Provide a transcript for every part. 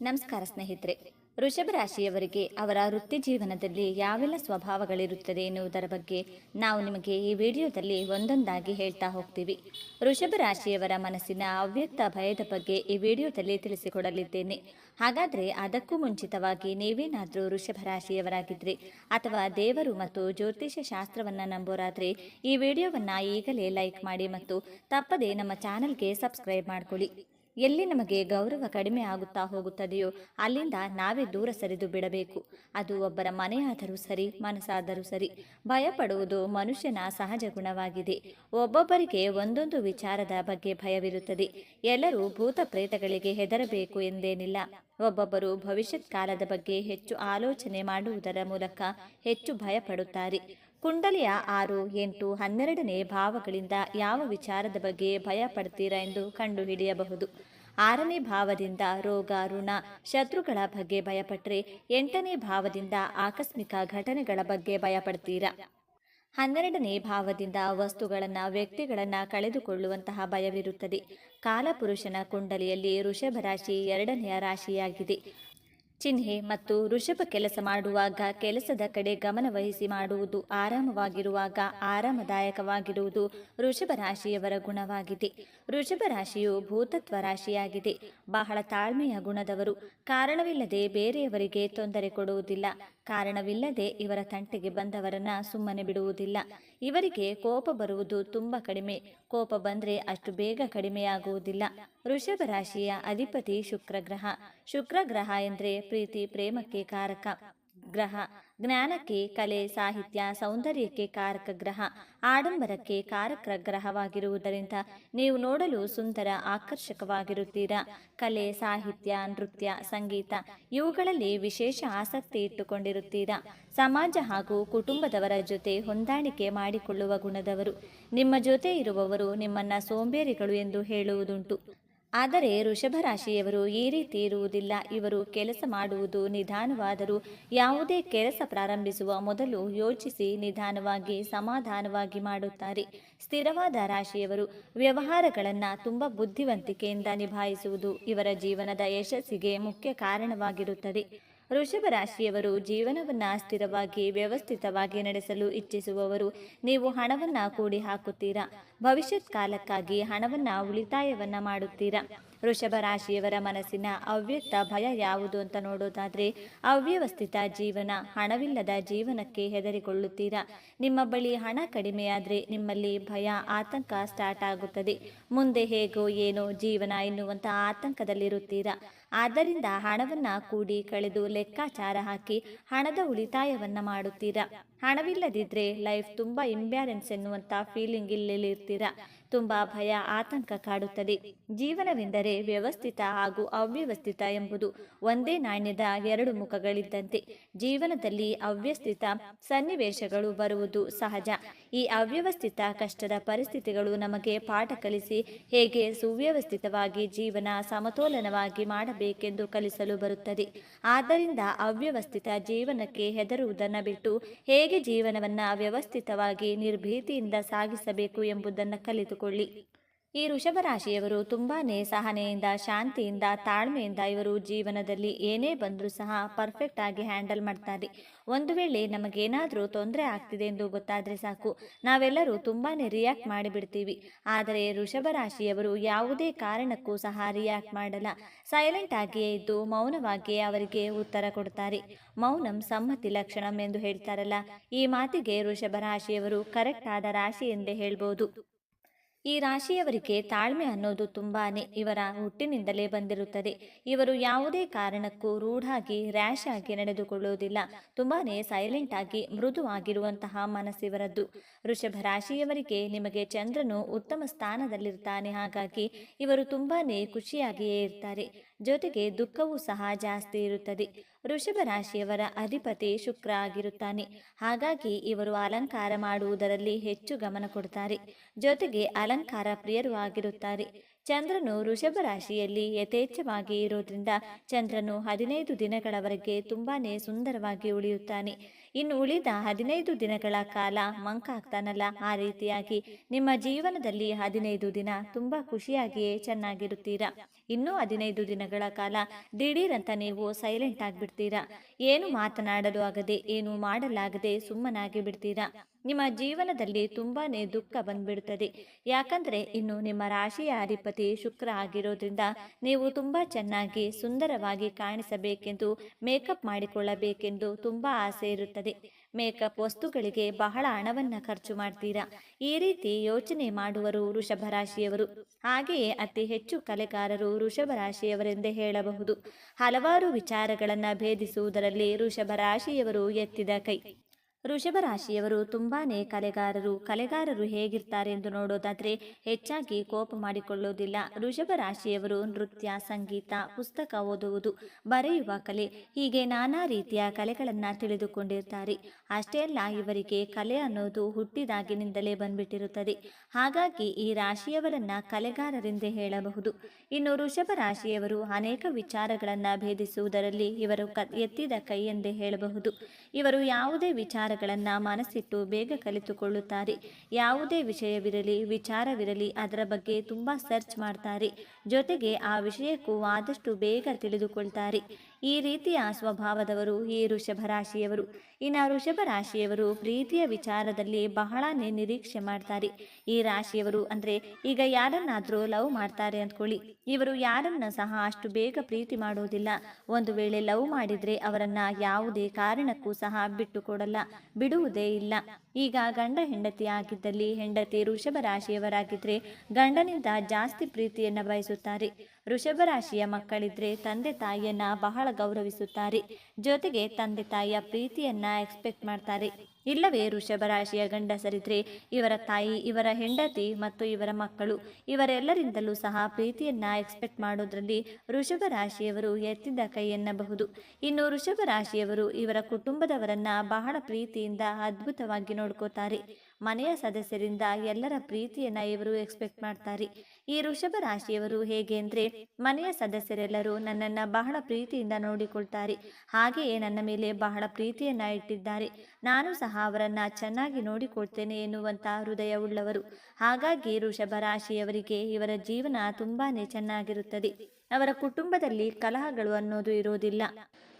ನಮಸ್ಕಾರ ಸ್ನೇಹಿತರೆ. ವೃಷಭ ರಾಶಿಯವರಿಗೆ ಅವರ ವೃತ್ತಿ ಜೀವನದಲ್ಲಿ ಯಾವೆಲ್ಲ ಸ್ವಭಾವಗಳಿರುತ್ತದೆ ಎನ್ನುವುದರ ಬಗ್ಗೆ ನಾವು ನಿಮಗೆ ಈ ವಿಡಿಯೋದಲ್ಲಿ ಒಂದೊಂದಾಗಿ ಹೇಳ್ತಾ ಹೋಗ್ತೀವಿ. ವೃಷಭ ರಾಶಿಯವರ ಮನಸ್ಸಿನ ಅವ್ಯಕ್ತ ಭಯದ ಬಗ್ಗೆ ಈ ವಿಡಿಯೋದಲ್ಲಿ ತಿಳಿಸಿಕೊಡಲಿದ್ದೇನೆ. ಹಾಗಾದರೆ ಅದಕ್ಕೂ ಮುಂಚಿತವಾಗಿ ನೀವೇನಾದರೂ ವೃಷಭ ರಾಶಿಯವರಾಗಿದ್ದರೆ ಅಥವಾ ದೇವರು ಮತ್ತು ಜ್ಯೋತಿಷ ಶಾಸ್ತ್ರವನ್ನು ನಂಬೋರಾದರೆ ಈ ವಿಡಿಯೋವನ್ನು ಈಗಲೇ ಲೈಕ್ ಮಾಡಿ ಮತ್ತು ತಪ್ಪದೇ ನಮ್ಮ ಚಾನಲ್ಗೆ ಸಬ್ಸ್ಕ್ರೈಬ್ ಮಾಡಿಕೊಳ್ಳಿ. ಎಲ್ಲಿ ನಮಗೆ ಗೌರವ ಕಡಿಮೆ ಆಗುತ್ತಾ ಹೋಗುತ್ತದೆಯೋ ಅಲ್ಲಿಂದ ನಾವೇ ದೂರ ಸರಿದು ಬಿಡಬೇಕು. ಅದು ಒಬ್ಬರ ಮನೆಯಾದರೂ ಸರಿ, ಮನಸ್ಸಾದರೂ ಸರಿ. ಭಯಪಡುವುದು ಮನುಷ್ಯನ ಸಹಜ ಗುಣವಾಗಿದೆ. ಒಬ್ಬೊಬ್ಬರಿಗೆ ಒಂದೊಂದು ವಿಚಾರದ ಬಗ್ಗೆ ಭಯವಿರುತ್ತದೆ. ಎಲ್ಲರೂ ಭೂತ ಪ್ರೇತಗಳಿಗೆ ಹೆದರಬೇಕು ಎಂದೇನಿಲ್ಲ. ಒಬ್ಬೊಬ್ಬರು ಭವಿಷ್ಯತ್ ಕಾಲದ ಬಗ್ಗೆ ಹೆಚ್ಚು ಆಲೋಚನೆ ಮಾಡುವುದರ ಮೂಲಕ ಹೆಚ್ಚು ಭಯಪಡುತ್ತಾರೆ. ಕುಂಡಲಿಯ ಆರು, ಎಂಟು, ಹನ್ನೆರಡನೇ ಭಾವಗಳಿಂದ ಯಾವ ವಿಚಾರದ ಬಗ್ಗೆ ಭಯ ಪಡ್ತೀರಾ ಎಂದು ಕಂಡುಹಿಡಿಯಬಹುದು. ಆರನೇ ಭಾವದಿಂದ ರೋಗ, ಋಣ, ಶತ್ರುಗಳ ಬಗ್ಗೆ ಭಯಪಟ್ಟರೆ ಎಂಟನೇ ಭಾವದಿಂದ ಆಕಸ್ಮಿಕ ಘಟನೆಗಳ ಬಗ್ಗೆ ಭಯಪಡ್ತೀರಾ. ಹನ್ನೆರಡನೇ ಭಾವದಿಂದ ವಸ್ತುಗಳನ್ನು, ವ್ಯಕ್ತಿಗಳನ್ನು ಕಳೆದುಕೊಳ್ಳುವಂತಹ ಭಯವಿರುತ್ತದೆ. ಕಾಲಪುರುಷನ ಕುಂಡಲಿಯಲ್ಲಿ ಋಷಭ ರಾಶಿ ಎರಡನೆಯ ರಾಶಿಯಾಗಿದೆ. ಚಿಹ್ನೆ ಮತ್ತು ಋಷಭ ಕೆಲಸ ಮಾಡುವಾಗ ಕೆಲಸದ ಕಡೆ ಗಮನವಹಿಸಿ ಮಾಡುವುದು ಆರಾಮವಾಗಿರುವಾಗ ಆರಾಮದಾಯಕವಾಗಿರುವುದು ಋಷಭ ರಾಶಿಯವರ ಗುಣವಾಗಿದೆ. ಋಷಭ ರಾಶಿಯು ಭೂತತ್ವ ರಾಶಿಯಾಗಿದೆ. ಬಹಳ ತಾಳ್ಮೆಯ ಗುಣದವರು. ಕಾರಣವಿಲ್ಲದೆ ಬೇರೆಯವರಿಗೆ ತೊಂದರೆ ಕೊಡುವುದಿಲ್ಲ. ಕಾರಣವಿಲ್ಲದೆ ಇವರ ತಂಟೆಗೆ ಬಂದವರನ್ನ ಸುಮ್ಮನೆ ಬಿಡುವುದಿಲ್ಲ. ಇವರಿಗೆ ಕೋಪ ಬರುವುದು ತುಂಬ ಕಡಿಮೆ. ಕೋಪ ಬಂದರೆ ಅಷ್ಟು ಬೇಗ ಕಡಿಮೆಯಾಗುವುದಿಲ್ಲ. ವೃಷಭ ರಾಶಿಯ ಅಧಿಪತಿ ಶುಕ್ರಗ್ರಹ. ಶುಕ್ರಗ್ರಹ ಶುಕ್ರ ಗ್ರಹ ಎಂದರೆ ಪ್ರೀತಿ, ಪ್ರೇಮಕ್ಕೆ ಕಾರಕ. ಗ್ರಹ. ಜ್ಞಾನಕ್ಕೆ ಕಲೆ, ಸಾಹಿತ್ಯ, ಸೌಂದರ್ಯಕ್ಕೆ ಕಾರಕ ಗ್ರಹ, ಆಡಂಬರಕ್ಕೆ ಕಾರಕ ಗ್ರಹವಾಗಿರುವುದರಿಂದ ನೀವು ನೋಡಲು ಸುಂದರ, ಆಕರ್ಷಕವಾಗಿರುತ್ತೀರಾ. ಕಲೆ, ಸಾಹಿತ್ಯ, ನೃತ್ಯ, ಸಂಗೀತ ಇವುಗಳಲ್ಲಿ ವಿಶೇಷ ಆಸಕ್ತಿ ಇಟ್ಟುಕೊಂಡಿರುತ್ತೀರಾ. ಸಮಾಜ ಹಾಗೂ ಕುಟುಂಬದವರ ಜೊತೆ ಹೊಂದಾಣಿಕೆ ಮಾಡಿಕೊಳ್ಳುವ ಗುಣದವರು. ನಿಮ್ಮ ಜೊತೆ ಇರುವವರು ನಿಮ್ಮನ್ನ ಸೋಂಬೇರಿಗಳು ಎಂದು ಹೇಳುವುದುಂಟು. ಆದರೆ ಋಷಭ ರಾಶಿಯವರು ಈ ರೀತಿ ಇರುವುದಿಲ್ಲ. ಇವರು ಕೆಲಸ ಮಾಡುವುದು ನಿಧಾನವಾದರೂ ಯಾವುದೇ ಕೆಲಸ ಪ್ರಾರಂಭಿಸುವ ಮೊದಲು ಯೋಚಿಸಿ ನಿಧಾನವಾಗಿ, ಸಮಾಧಾನವಾಗಿ ಮಾಡುತ್ತಾರೆ. ಸ್ಥಿರವಾದ ರಾಶಿಯವರು ವ್ಯವಹಾರಗಳನ್ನು ತುಂಬ ಬುದ್ಧಿವಂತಿಕೆಯಿಂದ ನಿಭಾಯಿಸುವುದು ಇವರ ಜೀವನದ ಯಶಸ್ಸಿಗೆ ಮುಖ್ಯ ಕಾರಣವಾಗಿರುತ್ತದೆ. ವೃಷಭ ರಾಶಿಯವರು ಜೀವನವನ್ನು ಸ್ಥಿರವಾಗಿ, ವ್ಯವಸ್ಥಿತವಾಗಿ ನಡೆಸಲು ಇಚ್ಛಿಸುವವರು. ನೀವು ಹಣವನ್ನು ಕೂಡಿ ಹಾಕುತ್ತೀರಾ ಭವಿಷ್ಯತ್ ಕಾಲಕ್ಕಾಗಿ ಹಣವನ್ನು ಉಳಿತಾಯವನ್ನ ಮಾಡುತ್ತೀರಾ? ವೃಷಭ ರಾಶಿಯವರ ಮನಸ್ಸಿನ ಅವ್ಯಕ್ತ ಭಯ ಯಾವುದು ಅಂತ ನೋಡೋದಾದ್ರೆ, ಅವ್ಯವಸ್ಥಿತ ಜೀವನ, ಹಣವಿಲ್ಲದ ಜೀವನಕ್ಕೆ ಹೆದರಿಕೊಳ್ಳುತ್ತೀರಾ? ನಿಮ್ಮ ಬಳಿ ಹಣ ಕಡಿಮೆಯಾದರೆ ನಿಮ್ಮಲ್ಲಿ ಭಯ, ಆತಂಕ ಸ್ಟಾರ್ಟ್ ಆಗುತ್ತದೆ. ಮುಂದೆ ಹೇಗೋ ಏನೋ ಜೀವನ ಎನ್ನುವಂಥ ಆತಂಕದಲ್ಲಿರುತ್ತೀರಾ? ಆದ್ದರಿಂದ ಹಣವನ್ನು ಕೂಡಿ ಕಳೆದು ಲೆಕ್ಕಾಚಾರ ಹಾಕಿ ಹಣದ ಉಳಿತಾಯವನ್ನ ಮಾಡುತ್ತೀರಾ? ಹಣವಿಲ್ಲದಿದ್ದರೆ ಲೈಫ್ ತುಂಬ ಇಂಬ್ಯಾಲೆನ್ಸ್ ಎನ್ನುವಂಥ ಫೀಲಿಂಗ್ ಇಲ್ಲಿರ್ತೀರಾ ತುಂಬ ಭಯ, ಆತಂಕ ಕಾಡುತ್ತದೆ. ಜೀವನವೆಂದರೆ ವ್ಯವಸ್ಥಿತ ಹಾಗೂ ಅವ್ಯವಸ್ಥಿತ ಎಂಬುದು ಒಂದೇ ನಾಣ್ಯದ ಎರಡು ಮುಖಗಳಿದ್ದಂತೆ. ಜೀವನದಲ್ಲಿ ಅವ್ಯವಸ್ಥಿತ ಸನ್ನಿವೇಶಗಳು ಬರುವುದು ಸಹಜ. ಈ ಅವ್ಯವಸ್ಥಿತ ಕಷ್ಟದ ಪರಿಸ್ಥಿತಿಗಳು ನಮಗೆ ಪಾಠ ಕಲಿಸಿ ಹೇಗೆ ಸುವ್ಯವಸ್ಥಿತವಾಗಿ ಜೀವನ ಸಮತೋಲನವಾಗಿ ಮಾಡಬೇಕೆಂದು ಕಲಿಸಲು ಬರುತ್ತದೆ. ಆದ್ದರಿಂದ ಅವ್ಯವಸ್ಥಿತ ಜೀವನಕ್ಕೆ ಹೆದರುವುದನ್ನು ಬಿಟ್ಟು ಹೇಗೆ ಜೀವನವನ್ನು ವ್ಯವಸ್ಥಿತವಾಗಿ ನಿರ್ಭೀತಿಯಿಂದ ಸಾಗಿಸಬೇಕು ಎಂಬುದನ್ನು ಕಲಿತುಕೊಳ್ಳಿ ಈ ಋಷಭ ರಾಶಿಯವರು ತುಂಬಾನೇ ಸಹನೆಯಿಂದ, ಶಾಂತಿಯಿಂದ, ತಾಳ್ಮೆಯಿಂದ ಇವರು ಜೀವನದಲ್ಲಿ ಏನೇ ಬಂದರೂ ಸಹ ಪರ್ಫೆಕ್ಟ್ ಆಗಿ ಹ್ಯಾಂಡಲ್ ಮಾಡ್ತಾರೆ. ಒಂದು ವೇಳೆ ನಮಗೇನಾದರೂ ತೊಂದರೆ ಆಗ್ತಿದೆ ಎಂದು ಗೊತ್ತಾದರೆ ಸಾಕು. ನಾವೆಲ್ಲರೂ ತುಂಬಾನೇ ರಿಯಾಕ್ಟ್ ಮಾಡಿಬಿಡ್ತೀವಿ. ಆದರೆ ಋಷಭ ರಾಶಿಯವರು ಯಾವುದೇ ಕಾರಣಕ್ಕೂ ಸಹ ರಿಯಾಕ್ಟ್ ಮಾಡಲ್ಲ. ಸೈಲೆಂಟ್ ಆಗಿಯೇ ಇದ್ದು ಮೌನವಾಗಿಯೇ ಅವರಿಗೆ ಉತ್ತರ ಕೊಡ್ತಾರೆ. ಮೌನಂ ಸಮ್ಮತಿ ಲಕ್ಷಣಂ ಎಂದು ಹೇಳ್ತಾರಲ್ಲ. ಈ ಮಾತಿಗೆ ಋಷಭ ರಾಶಿಯವರು ಕರೆಕ್ಟ್ ಆದ ರಾಶಿ ಎಂದೇ ಹೇಳ್ಬೋದು. ಈ ರಾಶಿಯವರಿಗೆ ತಾಳ್ಮೆ ಅನ್ನೋದು ತುಂಬಾನೇ ಇವರ ಹುಟ್ಟಿನಿಂದಲೇ ಬಂದಿರುತ್ತದೆ. ಇವರು ಯಾವುದೇ ಕಾರಣಕ್ಕೂ ರೂಢಾಗಿ ರ್ಯಾಶ್ ಆಗಿ ನಡೆದುಕೊಳ್ಳುವುದಿಲ್ಲ. ತುಂಬಾನೇ ಸೈಲೆಂಟ್ ಆಗಿ, ಮೃದುವಾಗಿರುವಂತಹ ಮನಸ್ಸಿವರದ್ದು. ವೃಷಭ ರಾಶಿಯವರಿಗೆ ನಿಮಗೆ ಚಂದ್ರನು ಉತ್ತಮ ಸ್ಥಾನದಲ್ಲಿರ್ತಾನೆ. ಹಾಗಾಗಿ ಇವರು ತುಂಬಾನೇ ಖುಷಿಯಾಗಿಯೇ ಇರ್ತಾರೆ. ಜೊತೆಗೆ ದುಃಖವೂ ಸಹ ಜಾಸ್ತಿ ಇರುತ್ತದೆ. ವೃಷಭ ರಾಶಿಯವರ ಅಧಿಪತಿ ಶುಕ್ರ ಆಗಿರುತ್ತಾನೆ. ಹಾಗಾಗಿ ಇವರು ಅಲಂಕಾರ ಮಾಡುವುದರಲ್ಲಿ ಹೆಚ್ಚು ಗಮನ ಕೊಡುತ್ತಾರೆ. ಜೊತೆಗೆ ಅಲಂಕಾರ ಪ್ರಿಯರು ಆಗಿರುತ್ತಾರೆ. ಚಂದ್ರನು ವೃಷಭ ರಾಶಿಯಲ್ಲಿ ಯಥೇಚ್ಛವಾಗಿ ಇರೋದ್ರಿಂದ ಚಂದ್ರನು ಹದಿನೈದು ದಿನಗಳವರೆಗೆ ತುಂಬಾ ಸುಂದರವಾಗಿ ಉಳಿಯುತ್ತಾನೆ. ಇನ್ನು ಉಳಿದ ಹದಿನೈದು ದಿನಗಳ ಕಾಲ ಮಂಕಾಗ್ತಾನಲ್ಲ. ಆ ರೀತಿಯಾಗಿ ನಿಮ್ಮ ಜೀವನದಲ್ಲಿ ಹದಿನೈದು ದಿನ ತುಂಬ ಖುಷಿಯಾಗಿಯೇ ಚೆನ್ನಾಗಿರುತ್ತೀರಾ? ಇನ್ನೂ ಹದಿನೈದು ದಿನಗಳ ಕಾಲ ದಿಢೀರಂತ ನೀವು ಸೈಲೆಂಟ್ ಆಗಿಬಿಡ್ತೀರಾ? ಏನು ಮಾತನಾಡಲು ಆಗದೆ, ಏನು ಮಾಡಲಾಗದೆ ಸುಮ್ಮನಾಗಿ ಬಿಡ್ತೀರಾ? ನಿಮ್ಮ ಜೀವನದಲ್ಲಿ ತುಂಬಾನೇ ದುಃಖ ಬಂದ್ಬಿಡುತ್ತದೆ ಯಾಕಂದ್ರೆ ಇನ್ನು ನಿಮ್ಮ ರಾಶಿಯ ಅಧಿಪತಿ ಶುಕ್ರ ಆಗಿರೋದ್ರಿಂದ ನೀವು ತುಂಬಾ ಚೆನ್ನಾಗಿ ಸುಂದರವಾಗಿ ಕಾಣಿಸಬೇಕೆಂದು, ಮೇಕಪ್ ಮಾಡಿಕೊಳ್ಳಬೇಕೆಂದು ತುಂಬಾ ಆಸೆ ಇರುತ್ತದೆ. ಮೇಕಪ್ ವಸ್ತುಗಳಿಗೆ ಬಹಳ ಹಣವನ್ನ ಖರ್ಚು ಮಾಡ್ತೀರಾ? ಈ ರೀತಿ ಯೋಚನೆ ಮಾಡುವರು ವೃಷಭ ರಾಶಿಯವರು ಹಾಗೆಯೇ ಅತಿ ಹೆಚ್ಚು ಕಲೆಗಾರರು ವೃಷಭ ರಾಶಿಯವರೆಂದೇ ಹೇಳಬಹುದು. ಹಲವಾರು ವಿಚಾರಗಳನ್ನ ಭೇದಿಸುವುದರಲ್ಲಿ ವೃಷಭ ರಾಶಿಯವರು ಎತ್ತಿದ ಕೈ. ವೃಷಭ ರಾಶಿಯವರು ತುಂಬಾ ಕಲೆಗಾರರು. ಕಲೆಗಾರರು ಹೇಗಿರ್ತಾರೆ ಎಂದು ನೋಡೋದಾದ್ರೆ ಹೆಚ್ಚಾಗಿ ಕೋಪ ಮಾಡಿಕೊಳ್ಳೋದಿಲ್ಲ. ಋಷಭ ರಾಶಿಯವರು ನೃತ್ಯ, ಸಂಗೀತ, ಪುಸ್ತಕ ಓದುವುದು, ಬರೆಯುವ ಕಲೆ, ಹೀಗೆ ನಾನಾ ರೀತಿಯ ಕಲೆಗಳನ್ನು ತಿಳಿದುಕೊಂಡಿರ್ತಾರೆ. ಅಷ್ಟೇ ಅಲ್ಲ, ಇವರಿಗೆ ಕಲೆ ಅನ್ನೋದು ಹುಟ್ಟಿದಾಗಿನಿಂದಲೇ ಬಂದ್ಬಿಟ್ಟಿರುತ್ತದೆ. ಹಾಗಾಗಿ ಈ ರಾಶಿಯವರನ್ನ ಕಲೆಗಾರರೆಂದೇ ಹೇಳಬಹುದು. ಇನ್ನು ಋಷಭ ರಾಶಿಯವರು ಅನೇಕ ವಿಚಾರಗಳನ್ನು ಭೇದಿಸುವುದರಲ್ಲಿ ಇವರು ಕ, ಎತ್ತಿದ ಕೈ ಎಂದೇ ಹೇಳಬಹುದು. ಇವರು ಯಾವುದೇ ವಿಚಾರಗಳನ್ನು ಮನಸ್ಸಿಟ್ಟು ಬೇಗ ಕಲಿತುಕೊಳ್ಳುತ್ತಾರೆ. ಯಾವುದೇ ವಿಷಯವಿರಲಿ, ವಿಚಾರವಿರಲಿ, ಅದರ ಬಗ್ಗೆ ತುಂಬ ಸರ್ಚ್ ಮಾಡ್ತಾರೆ. ಜೊತೆಗೆ ಆ ವಿಷಯಕ್ಕೂ ಆದಷ್ಟು ಬೇಗ ತಿಳಿದುಕೊಳ್ತಾರೆ. ಈ ರೀತಿಯ ಸ್ವಭಾವದವರು, ಈ ಋಷಭ ರಾಶಿಯವರು. ಇನ್ನು ಋಷಭ ರಾಶಿಯವರು ಪ್ರೀತಿಯ ವಿಚಾರದಲ್ಲಿ ಬಹಳನೇ ನಿರೀಕ್ಷೆ ಮಾಡ್ತಾರೆ. ಈ ರಾಶಿಯವರು ಅಂದರೆ ಈಗ ಯಾರನ್ನಾದರೂ ಲವ್ ಮಾಡ್ತಾರೆ ಅಂದ್ಕೊಳ್ಳಿ. ಇವರು ಯಾರನ್ನ ಸಹ ಅಷ್ಟು ಬೇಗ ಪ್ರೀತಿ ಮಾಡೋದಿಲ್ಲ. ಒಂದು ವೇಳೆ ಲವ್ ಮಾಡಿದರೆ ಅವರನ್ನು ಯಾವುದೇ ಕಾರಣಕ್ಕೂ ಸಹ ಬಿಟ್ಟು ಕೊಡಲ್ಲ ಬಿಡುವುದೇ ಇಲ್ಲ. ಈಗ ಗಂಡ ಹೆಂಡತಿ ಆಗಿದ್ದಲ್ಲಿ ಹೆಂಡತಿ ವೃಷಭ ರಾಶಿಯವರಾಗಿದ್ದರೆ ಗಂಡನಿಂದ ಜಾಸ್ತಿ ಪ್ರೀತಿಯನ್ನು ಬಯಸುತ್ತಾರೆ. ವೃಷಭ ರಾಶಿಯ ಮಕ್ಕಳಿದ್ರೆ ತಂದೆ ತಾಯಿಯನ್ನ ಬಹಳ ಗೌರವಿಸುತ್ತಾರೆ. ಜೊತೆಗೆ ತಂದೆ ತಾಯಿಯ ಪ್ರೀತಿಯನ್ನ ಎಕ್ಸ್ಪೆಕ್ಟ್ ಮಾಡ್ತಾರೆ. ಇಲ್ಲವೇ ರಾಶಿಯ ಗಂಡಸರಿದ್ರೆ ಇವರ ತಾಯಿ, ಇವರ ಹೆಂಡತಿ ಮತ್ತು ಇವರ ಮಕ್ಕಳು ಇವರೆಲ್ಲರಿಂದಲೂ ಸಹ ಪ್ರೀತಿಯನ್ನ ಎಕ್ಸ್ಪೆಕ್ಟ್ ಮಾಡೋದ್ರಲ್ಲಿ ವೃಷಭ ರಾಶಿಯವರು ಎತ್ತಿದ್ದ ಕೈ ಎನ್ನಬಹುದು. ಇನ್ನು ವೃಷಭ ರಾಶಿಯವರು ಇವರ ಕುಟುಂಬದವರನ್ನ ಬಹಳ ಪ್ರೀತಿಯಿಂದ ಅದ್ಭುತವಾಗಿ ನೋಡ್ಕೋತಾರೆ. ಮನೆಯ ಸದಸ್ಯರಿಂದ ಎಲ್ಲರ ಪ್ರೀತಿಯನ್ನ ಇವರು ಎಕ್ಸ್ಪೆಕ್ಟ್ ಮಾಡ್ತಾರೆ. ಈ ವೃಷಭ ರಾಶಿಯವರು ಹೇಗೆ ಅಂದ್ರೆ, ಮನೆಯ ಸದಸ್ಯರೆಲ್ಲರೂ ನನ್ನನ್ನ ಬಹಳ ಪ್ರೀತಿಯಿಂದ ನೋಡಿಕೊಳ್ತಾರೆ. ಹಾಗೆಯೇ ನನ್ನ ಮೇಲೆ ಬಹಳ ಪ್ರೀತಿಯನ್ನ ಇಟ್ಟಿದ್ದಾರೆ. ನಾನು ಸಹ ಅವರನ್ನ ಚೆನ್ನಾಗಿ ನೋಡಿಕೊಳ್ತೇನೆ ಎನ್ನುವಂತ ಹೃದಯವುಳ್ಳವರು. ಹಾಗಾಗಿ ವೃಷಭ ರಾಶಿಯವರಿಗೆ ಇವರ ಜೀವನ ತುಂಬಾನೇ ಚೆನ್ನಾಗಿರುತ್ತದೆ. ಅವರ ಕುಟುಂಬದಲ್ಲಿ ಕಲಹಗಳು ಅನ್ನೋದು ಇರೋದಿಲ್ಲ.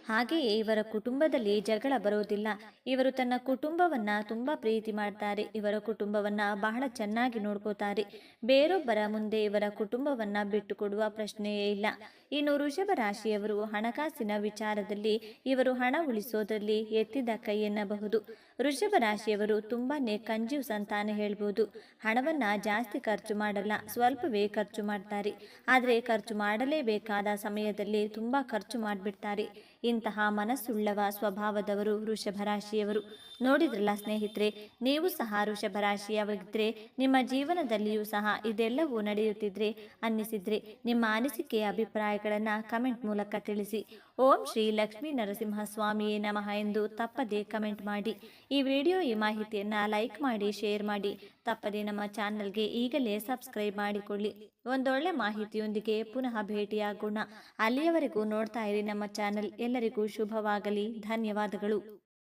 ಹಾಗೆಯೇ ಇವರ ಕುಟುಂಬದಲ್ಲಿ ಜಗಳ ಬರೋದಿಲ್ಲ ಇವರು ತನ್ನ ಕುಟುಂಬವನ್ನ ತುಂಬಾ ಪ್ರೀತಿ ಮಾಡ್ತಾರೆ. ಇವರ ಕುಟುಂಬವನ್ನ ಬಹಳ ಚೆನ್ನಾಗಿ ನೋಡ್ಕೋತಾರೆ. ಬೇರೊಬ್ಬರ ಮುಂದೆ ಇವರ ಕುಟುಂಬವನ್ನ ಬಿಟ್ಟುಕೊಡುವ ಪ್ರಶ್ನೆಯೇ ಇಲ್ಲ. ಇನ್ನು ವೃಷಭ ರಾಶಿಯವರು ಹಣಕಾಸಿನ ವಿಚಾರದಲ್ಲಿ ಇವರು ಹಣ ಉಳಿಸೋದರಲ್ಲಿ ಎತ್ತಿದ ಕೈ ಎನ್ನಬಹುದು. ವೃಷಭ ರಾಶಿಯವರು ತುಂಬಾನೇ ಕಂಜೀವ್ ಸಂತಾನ ಹೇಳ್ಬೋದು. ಹಣವನ್ನ ಜಾಸ್ತಿ ಖರ್ಚು ಮಾಡಲ್ಲ, ಸ್ವಲ್ಪವೇ ಖರ್ಚು ಮಾಡ್ತಾರೆ. ಆದರೆ ಖರ್ಚು ಮಾಡಲೇಬೇಕಾದ ಸಮಯದಲ್ಲಿ ತುಂಬಾ ಖರ್ಚು ಮಾಡಿಬಿಡ್ತಾರೆ. ಇಂತಹ ಮನಸ್ಸುಳ್ಳವ ಸ್ವಭಾವದವರು ವೃಷಭ ರಾಶಿಯವರು. ನೋಡಿದ್ರಲ್ಲ ಸ್ನೇಹಿತರೆ, ನೀವು ಸಹ ವೃಷಭ ರಾಶಿಯವಾಗಿದ್ದರೆ ನಿಮ್ಮ ಜೀವನದಲ್ಲಿಯೂ ಸಹ ಇದೆಲ್ಲವೂ ನಡೆಯುತ್ತಿದ್ರೆ, ಅನ್ನಿಸಿದ್ರೆ ನಿಮ್ಮ ಅನಿಸಿಕೆಯ ಅಭಿಪ್ರಾಯಗಳನ್ನು ಕಮೆಂಟ್ ಮೂಲಕ ತಿಳಿಸಿ. ಓಂ ಶ್ರೀ ಲಕ್ಷ್ಮೀ ನರಸಿಂಹ ಸ್ವಾಮಿಯೇ ನಮಃ ಎಂದು ತಪ್ಪದೇ ಕಮೆಂಟ್ ಮಾಡಿ. ಈ ವಿಡಿಯೋ ಈ ಮಾಹಿತಿಯನ್ನು ಲೈಕ್ ಮಾಡಿ, ಶೇರ್ ಮಾಡಿ. ತಪ್ಪದೇ ನಮ್ಮ ಚಾನಲ್ಗೆ ಈಗಲೇ ಸಬ್ಸ್ಕ್ರೈಬ್ ಮಾಡಿಕೊಳ್ಳಿ. ಒಂದೊಳ್ಳೆ ಮಾಹಿತಿಯೊಂದಿಗೆ ಪುನಃ ಭೇಟಿಯಾಗೋಣ. ಅಲ್ಲಿಯವರೆಗೂ ನೋಡ್ತಾ ಇರಿ ನಮ್ಮ ಚಾನಲ್. ಎಲ್ಲರಿಗೂ ಶುಭವಾಗಲಿ. ಧನ್ಯವಾದಗಳು.